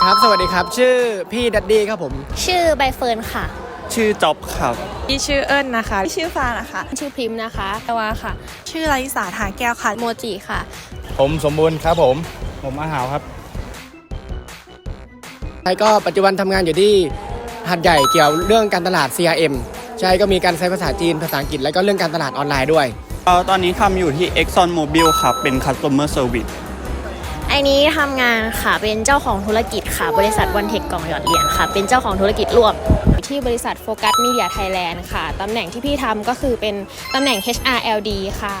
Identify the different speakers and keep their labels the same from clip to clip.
Speaker 1: ครับ สวัสดีครับ ชื่อพี่ดัดดี้ครับผม
Speaker 2: ชื่อใบเฟิร์นค่ะ
Speaker 3: ชื่อจ็อบครับ
Speaker 4: ที่ชื่อเอิญนะคะ
Speaker 5: ชื่อฟ้านะคะ
Speaker 2: ชื่อพริมนะคะตะวาค่ะ
Speaker 5: ชื่อลาลิสาทางแก้วค่ะ
Speaker 2: โมจิค่ะ
Speaker 6: ผมสมบูรณ์ครับผม ผมอาหาวครับ
Speaker 1: ใช่ก็ปัจจุบันทำงานอยู่ที่หัดใหญ่เกี่ยวเรื่องการตลาด CRM ใช่ก็มีการใช้ภาษาจีนภาษาอังกฤษ แล้วก็เรื่องการตลาดออนไลน์ด้วย
Speaker 3: เอ่อตอนนี้ทำอยู่ที่ Exxon Mobil ครับ เป็น Customer Service
Speaker 2: ไอ้นี้ทำงานค่ะเป็นเจ้าของธุรกิจค่ะ บริษัทวันเทคกล่องหยอดเหรียญค่ะ เป็นเจ้าของธุรกิจร่วมอยู่ที่บริษัทโฟกัสมีเดียไทยแลนด์ค่ะตำแหน่งที่พี่ทำก็คือเป็นตำแหน่ง HRLD ค่ะ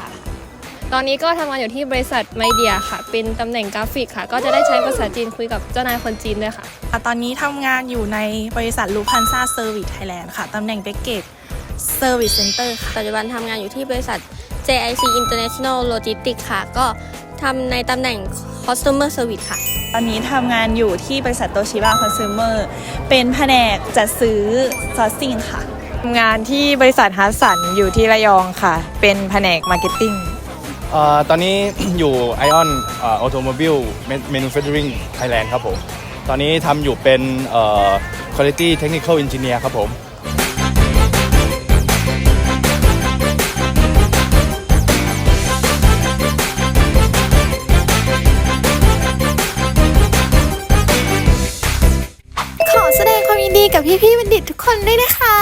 Speaker 7: ตอนนี้ก็ทำงานอยู่ที่บริษัทไมเดียค่ะ เป็นตำแหน่งกราฟิกค่ะ ก็จะได้ใช้ภาษาจีนคุยกับเจ้านายคนจีนด้วยค่ะ
Speaker 5: ตอนนี้ทำงานอยู่ในบริษัทลูพันซ่าเซอร์วิสไทยแลนด์ค่ะตำแหน่งเบเกตเซอร์วิสเซ็นเตอร์ค่ะ
Speaker 8: ปัจจุบันทำงานอยู่ที่บริษัท JIC International Logistics ค่ะ ก็ทำในตำแหน่ง Customer Service ค่ะ
Speaker 5: ตอนนี้ทำงานอยู่ที่บริษัทโตชิบะคอน sumer เป็นแผนกจัดซื้อซอร์ซิ่งค่ะ
Speaker 4: ทำงานที่บริษัทฮัสสันอยู่ที่ระยองค่ะ เป็นแผนกมาร์เก็ตติ้ง
Speaker 6: เอ่อตอนนี้ อยู่ Ion เอ่อ Automobile Manufacturing Thailand ครับผม ตอนนี้ทำอยู่เป็นเอ่อ Quality Technical Engineer ครับผม
Speaker 8: ดีกับพี่ๆบัณฑิตทุกคนด้วยนะคะ